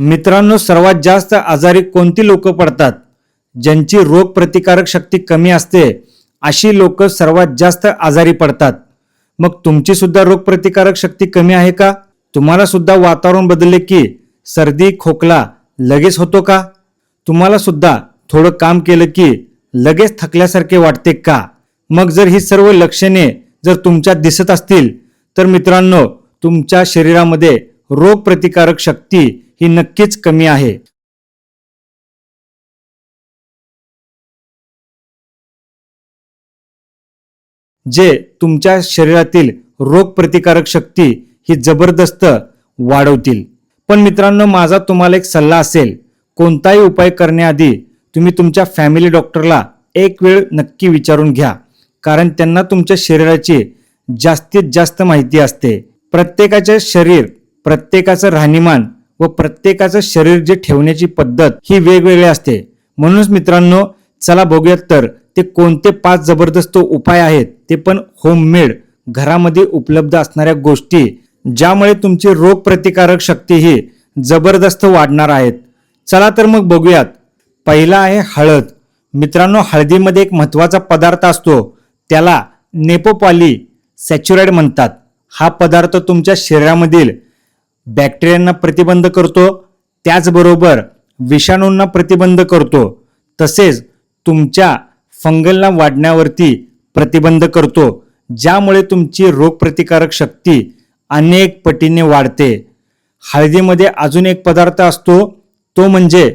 मित्रांनो सर्वात जास्त आजारी कोणती लोक पडतात? ज्यांची रोगप्रतिकारक शक्ती कमी असते अशी लोक सर्वात जास्त आजारी पडतात. मग तुमची सुद्धा रोगप्रतिकारक शक्ती कमी आहे का? तुम्हाला सुद्धा वातावरण बदलले की सर्दी खोकला लगेच होतो का? तुम्हाला सुद्धा थोडं काम केलं की लगेच थकल्यासारखे वाटते का? मग जर ही सर्व लक्षणे जर तुमच्यात दिसत असतील तर मित्रांनो तुमच्या शरीरामध्ये रोगप्रतिकारक शक्ती ही नक्कीच कमी आहे. जे तुमच्या शरीरातील रोगप्रतिकारक शक्ती ही जबरदस्त वाढवतील. पण मित्रांनो माझा तुम्हाला एक सल्ला असेल कोणताही उपाय करण्याआधी तुम्ही तुमच्या फॅमिली डॉक्टरला एक वेळ नक्की विचारून घ्या कारण त्यांना तुमच्या शरीराची जास्तीत जास्त माहिती असते. प्रत्येकाचे शरीर प्रत्येकाचं राहणीमान व प्रत्येकाचं शरीर जे ठेवण्याची पद्धत ही वेगवेगळी असते. म्हणूनच मित्रांनो चला बघूयात तर ते कोणते पाच जबरदस्त उपाय आहेत ते पण होममेड घरामध्ये उपलब्ध असणाऱ्या गोष्टी ज्यामुळे तुमची रोग प्रतिकारक शक्ती ही जबरदस्त वाढणार आहेत. चला तर मग बघूयात. पहिला आहे हळद. मित्रांनो हळदीमध्ये एक महत्त्वाचा पदार्थ असतो. त्याला नेपोपॉली सॅच्युराइड म्हणतात. हा पदार्थ तुमच्या शरीरामधील बॅक्टेरियांना प्रतिबंध करतो त्याचबरोबर विषाणूंना प्रतिबंध करतो तसेच तुमच्या फंगलला वाढण्यावरती प्रतिबंध करतो ज्यामुळे तुमची रोगप्रतिकारक शक्ती अनेक पटीने वाढते. हळदीमध्ये अजून एक पदार्थ असतो तो म्हणजे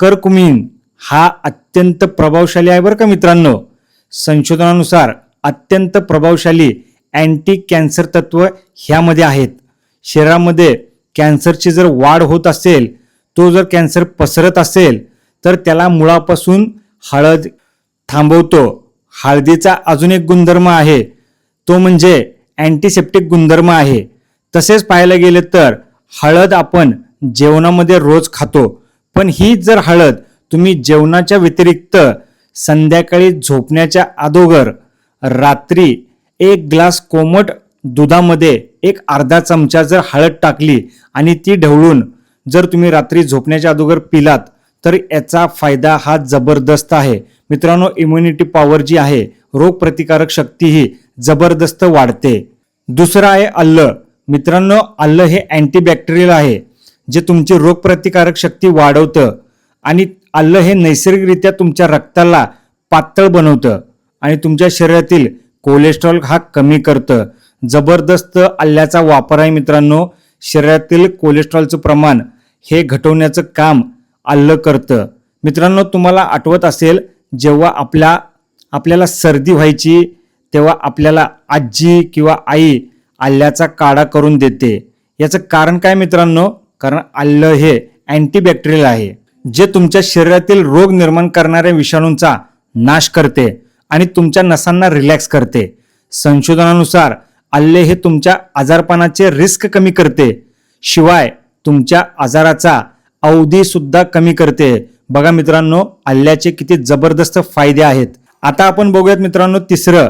करकुमिन. हा अत्यंत प्रभावशाली आहे बरं का मित्रांनो. संशोधनानुसार अत्यंत प्रभावशाली अँटी कॅन्सर तत्व ह्यामध्ये आहेत. शरीरामध्ये कॅन्सरची जर वाढ होत असेल तो जर कॅन्सर पसरत असेल तर त्याला मुळापासून हळद थांबवतो. हळदीचा अजून एक गुणधर्म आहे तो म्हणजे अँटीसेप्टिक गुणधर्म आहे. तसेच पाहायला गेले तर हळद आपण जेवणामध्ये रोज खातो. पण ही जर हळद तुम्ही जेवणाच्या व्यतिरिक्त संध्याकाळी झोपण्याच्या अगोदर रात्री एक ग्लास कोमट दुधामध्ये एक अर्धा चमचा जर हळद टाकली आणि ती ढवळून जर तुम्ही रात्री झोपण्याच्या अगोदर पिलात तर याचा फायदा हा जबरदस्त आहे. मित्रांनो इम्युनिटी पॉवर जी आहे रोगप्रतिकारक शक्ती ही जबरदस्त वाढते. दुसरं आहे अल्ल. मित्रांनो अल्ल हे अँटीबॅक्टेरियल आहे जे तुमची रोगप्रतिकारक शक्ती वाढवतं आणि अल्ल हे नैसर्गिकरित्या तुमच्या रक्ताला पातळ बनवतं आणि तुमच्या शरीरातील कोलेस्ट्रॉल हा कमी करतं. जबरदस्त अल्ल्याचा वापर आहे मित्रांनो. शरीरातील कोलेस्ट्रॉलचं प्रमाण हे घटवण्याचं काम आलं करतं. मित्रांनो तुम्हाला आठवत असेल जेव्हा आपल्या आपल्याला सर्दी व्हायची तेव्हा आपल्याला आजी किंवा आई आल्याचा काढा करून देते. याचं कारण काय मित्रांनो? कारण आलं हे अँटीबॅक्टेरियल आहे जे तुमच्या शरीरातील रोग निर्माण करणाऱ्या विषाणूंचा नाश करते आणि तुमच्या नसांना रिलॅक्स करते. संशोधनानुसार आल्ले हे तुमच्या आजारपणाचे रिस्क कमी करते. शिवाय तुमच्या आजाराचा अवधी सुद्धा कमी करते. बघा मित्रांनो आल्याचे किती जबरदस्त फायदे आहेत. आता आपण बघूयात मित्रांनो तिसरं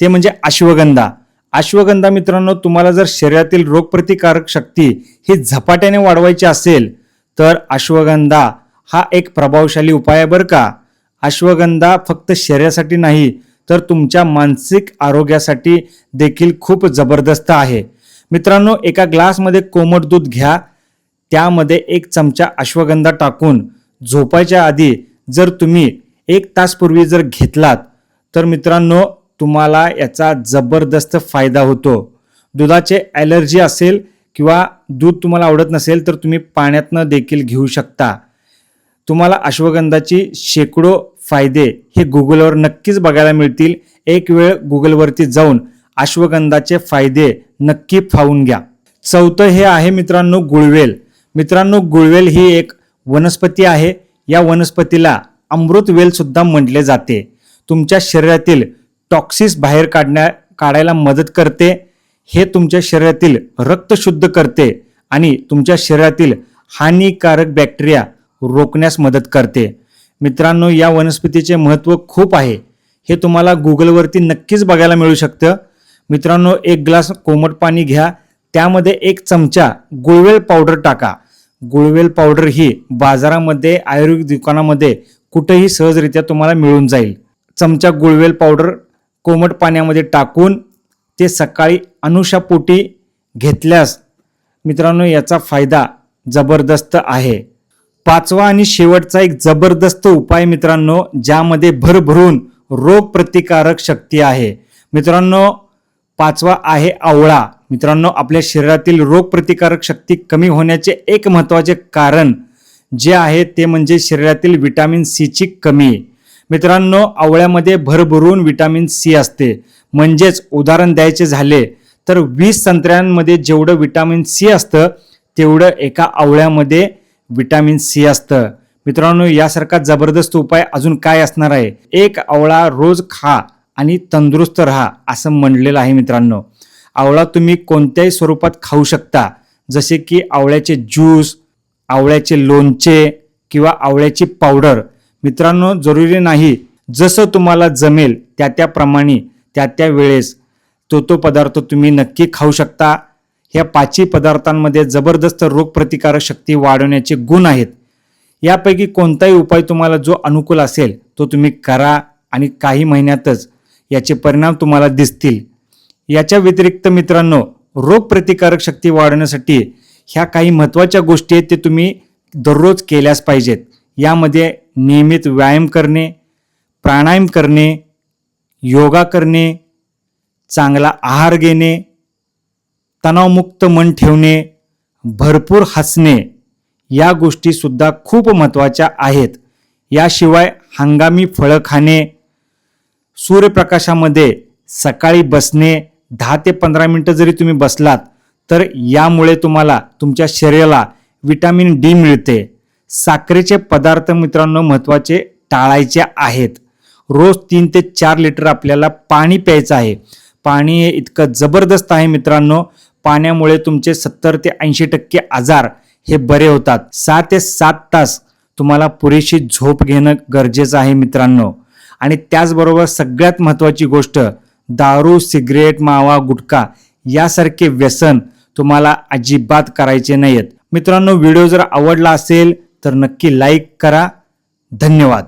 ते म्हणजे अश्वगंधा. अश्वगंधा मित्रांनो तुम्हाला जर शरीरातील रोगप्रतिकारक शक्ती ही झपाट्याने वाढवायची असेल तर अश्वगंधा हा एक प्रभावशाली उपाय आहे बरं का. अश्वगंधा फक्त शरीरासाठी नाही तर तुमच्या मानसिक आरोग्यासाठी देखील खूप जबरदस्त आहे. मित्रांनो एका ग्लासमध्ये कोमट दूध घ्या. त्यामध्ये एक चमचा अश्वगंधा टाकून झोपायच्या आधी जर तुम्ही एक तासपूर्वी जर घेतलात तर मित्रांनो तुम्हाला याचा जबरदस्त फायदा होतो. दुधाचे ॲलर्जी असेल किंवा दूध तुम्हाला आवडत नसेल तर तुम्ही पाण्यातनं देखील घेऊ शकता. तुम्हाला अश्वगंधाची शेकडो फायदे हे गुगलवर नक्कीच बघायला मिळतील. एक वेळ गुगलवरती जाऊन अश्वगंधाचे फायदे नक्की फावून घ्या. चौथं हे आहे मित्रांनो गुळवेल. मित्रांनो गुळवेल ही एक वनस्पती आहे. या वनस्पतीला अमृतवेल सुद्धा म्हटले जाते. तुमच्या शरीरातील टॉक्सिस बाहेर काढण्या काढायला मदत करते. हे तुमच्या शरीरातील रक्त शुद्ध करते आणि तुमच्या शरीरातील हानिकारक बॅक्टेरिया रोखण्यास मदत करते. मित्रांनो या वनस्पतीचे महत्त्व खूप आहे. हे तुम्हाला गुगलवरती नक्कीच बघायला मिळू शकतं. मित्रांनो एक ग्लास कोमट पाणी घ्या. त्यामध्ये एक चमचा गुळवेल पावडर टाका. गुळवेल पावडर ही बाजारामध्ये आयुर्वेदिक दुकानामध्ये कुठेही सहजरित्या तुम्हाला मिळून जाईल. चमचा गुळवेल पावडर कोमट पाण्यामध्ये टाकून ते सकाळी अनुषापोटी घेतल्यास मित्रांनो याचा फायदा जबरदस्त आहे. पाचवा आणि शेवटचा एक जबरदस्त उपाय मित्रांनो ज्यामध्ये भरभरून रोग प्रतिकारक शक्ती आहे. मित्रांनो पाचवा आहे आवळा. मित्रांनो आपल्या शरीरातील रोग प्रतिकारक शक्ती कमी होण्याचे एक महत्त्वाचे कारण जे आहे ते म्हणजे शरीरातील विटॅमिन सीची कमी. मित्रांनो आवळ्यामध्ये भरभरून विटॅमिन सी असते. म्हणजेच उदाहरण द्यायचे झाले तर वीस संत्र्यांमध्ये जेवढं विटॅमिन सी असतं तेवढं एका आवळ्यामध्ये विटॅमिन सी असतं. मित्रांनो यासारखा जबरदस्त उपाय अजून काय असणार आहे? एक आवळा रोज खा आणि तंदुरुस्त राहा असं म्हणलेलं आहे मित्रांनो. आवळा तुम्ही कोणत्याही स्वरूपात खाऊ शकता जसे की आवळ्याचे ज्यूस आवळ्याचे लोणचे किंवा आवळ्याची पावडर. मित्रांनो जरुरी नाही. जसं तुम्हाला जमेल त्या त्याप्रमाणे त्या त्या वेळेस तो तो पदार्थ तुम्ही नक्की खाऊ शकता. ह्या पाचही पदार्थांमध्ये जबरदस्त रोगप्रतिकारक शक्ती वाढवण्याचे गुण आहेत. यापैकी कोणताही उपाय तुम्हाला जो अनुकूल असेल तो तुम्ही करा आणि काही महिन्यातच याचे परिणाम तुम्हाला दिसतील. याच्या व्यतिरिक्त मित्रांनो रोगप्रतिकारक शक्ती वाढवण्यासाठी ह्या काही महत्त्वाच्या गोष्टी आहेत ते तुम्ही दररोज केल्याच पाहिजेत. यामध्ये नियमित व्यायाम करणे प्राणायाम करणे योगा करणे चांगला आहार घेणे तणावमुक्त मन ठेवणे भरपूर हसणे या गोष्टीसुद्धा खूप महत्त्वाच्या आहेत. याशिवाय हंगामी फळं खाणे सूर्यप्रकाशामध्ये सकाळी बसणे दहा ते पंधरा मिनटं जरी तुम्ही बसलात तर यामुळे तुम्हाला तुमच्या शरीराला विटॅमिन डी मिळते. साखरेचे पदार्थ मित्रांनो महत्त्वाचे टाळायचे आहेत. रोज तीन ते चार लिटर आपल्याला पाणी प्यायचं आहे. पाणी हे इतकं जबरदस्त आहे मित्रांनो पाण्यामुळे तुमचे सत्तर ते ऐंशी टक्के आजार हे बरे होतात. सहा ते सात तास तुम्हाला पुरेशी झोप घेणं गरजेचं आहे मित्रांनो. आणि त्याचबरोबर सगळ्यात महत्त्वाची गोष्ट दारू सिगरेट मावा गुटखा यासारखे व्यसन तुम्हाला अजिबात करायचे नाहीत मित्रांनो व्हिडिओ जर आवडला असेल तर नक्की लाईक करा. धन्यवाद.